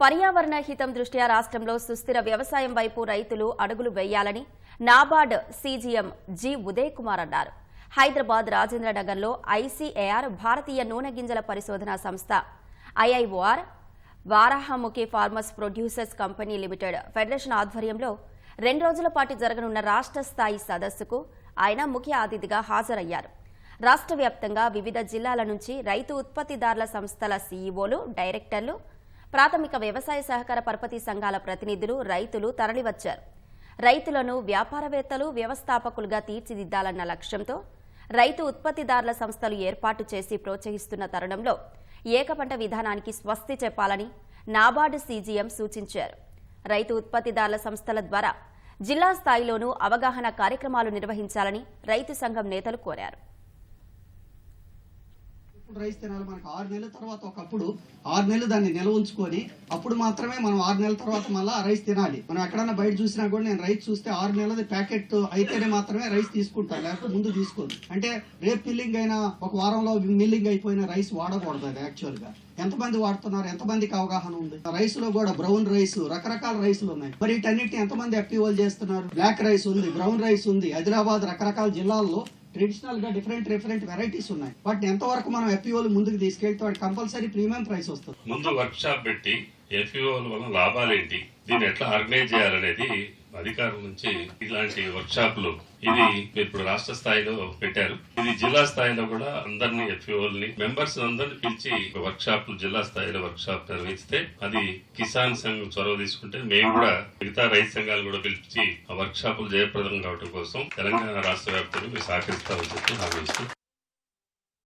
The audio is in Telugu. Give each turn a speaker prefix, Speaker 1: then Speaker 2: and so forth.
Speaker 1: పర్యావరణ హితం దృష్ట్యా రాష్ట్రంలో సుస్థిర వ్యవసాయం వైపు రైతులు అడుగులు వేయాలని నాబార్డ్ సీజీఎం జి ఉదయ్ కుమార్ అన్నారు. హైదరాబాద్ రాజేంద్రనగర్లో ఐసీఏఆర్ భారతీయ నూనె గింజల పరిశోధనా సంస్థ IIOR Varahamukhi farmers producers company limited federation ఆధ్వర్యంలో రెండు రోజుల పాటు జరగనున్న రాష్ట్ర స్థాయి సదస్సుకు ఆయన ముఖ్య అతిథిగా హాజరయ్యారు. రాష్ట్ర వ్యాప్తంగా వివిధ జిల్లాల నుంచి రైతు ఉత్పత్తిదారుల సంస్థల సీఈఓలు డైరెక్టర్లు ప్రాథమిక వ్యవసాయ సహకార పరపతి సంఘాల ప్రతినిధులు రైతులు తరలివచ్చారు. రైతులను వ్యాపారవేత్తలు వ్యవస్థాపకులుగా తీర్చిదిద్దాలన్న లక్ష్యంతో రైతు ఉత్పత్తిదారుల సంస్థలు ఏర్పాటు చేసి ప్రోత్సహిస్తున్న తరుణంలో ఏకపంట విధానానికి స్వస్తి చెప్పాలని నాబార్డు సీజీఎం సూచించారు. రైతు ఉత్పత్తిదారుల సంస్థల ద్వారా జిల్లా స్థాయిలోనూ అవగాహన కార్యక్రమాలు నిర్వహించాలని రైతు సంఘం నేతలు కోరారు.
Speaker 2: రైస్ తినాలి మనకు ఆరు నెలల తర్వాత ఒకప్పుడు. ఆరు నెలలు దాన్ని నిల్వ ఉంచుకొని అప్పుడు మాత్రమే మనం ఆరు నెలల తర్వాత మళ్ళీ రైస్ తినాలి. మనం ఎక్కడన్నా బయట చూసినా కూడా నేను రైస్ చూస్తే ఆరు నెలలది ప్యాకెట్ అయితేనే మాత్రమే రైస్ తీసుకుంటాను. లేకపోతే ముందు తీసుకోదు అంటే రేపు మిల్లింగ్ అయినా ఒక వారంలో మిల్లింగ్ అయిపోయిన రైస్ వాడకూడదు అది యాక్చువల్గా ఎంతమంది వాడుతున్నారు? ఎంతమందికి అవగాహన ఉంది? రైస్లో కూడా బ్రౌన్ రైస్ రకరకాల రైస్లు ఉన్నాయి. మరి వీటన్నిటిని ఎంతమంది ఎఫ్టీఓలు చేస్తున్నారు? బ్లాక్ రైస్ ఉంది బ్రౌన్ రైస్ ఉంది. హైదరాబాద్ రకరకాల జిల్లాల్లో ట్రెడిషనల్గా డిఫరెంట్ డిఫరెంట్ వెరైటీస్ ఉన్నాయి. వాటిని ఎంతవరకు మనం ఎఫ్ఈఓలు ముందుకు తీసుకెళ్తే వాటి కంపల్సరీ ప్రీమియం ప్రైస్ వస్తుంది.
Speaker 3: ముందు వర్క్ షాప్ పెట్టి ఎఫ్ఈఓల వల్ల లాభాలేంటి? దీన్ని ఎట్లా ఆర్గనైజ్ చేయాలనేది అధికారుల నుంచి ఇలాంటి వర్క్షాపులు ఇది ఇప్పుడు రాష్ట్ర స్థాయిలో పెట్టారు. ఇది జిల్లా స్థాయిలో కూడా అందరినీ ఎఫ్ఈఓల్ని మెంబర్స్ అందరిని పిలిచి వర్క్ జిల్లా స్థాయిలో వర్క్ షాప్ నిర్వహిస్తే అది కిసాన్ సంఘం చొరవ తీసుకుంటే మేము కూడా మిగతా రైతు సంఘాలు కూడా పిలిచి ఆ వర్క్షాపులు జయప్రదం కావడం కోసం తెలంగాణ రాష్ట్ర వ్యాప్తంగా మీరు సహకరిస్తామని చెప్పి హామీ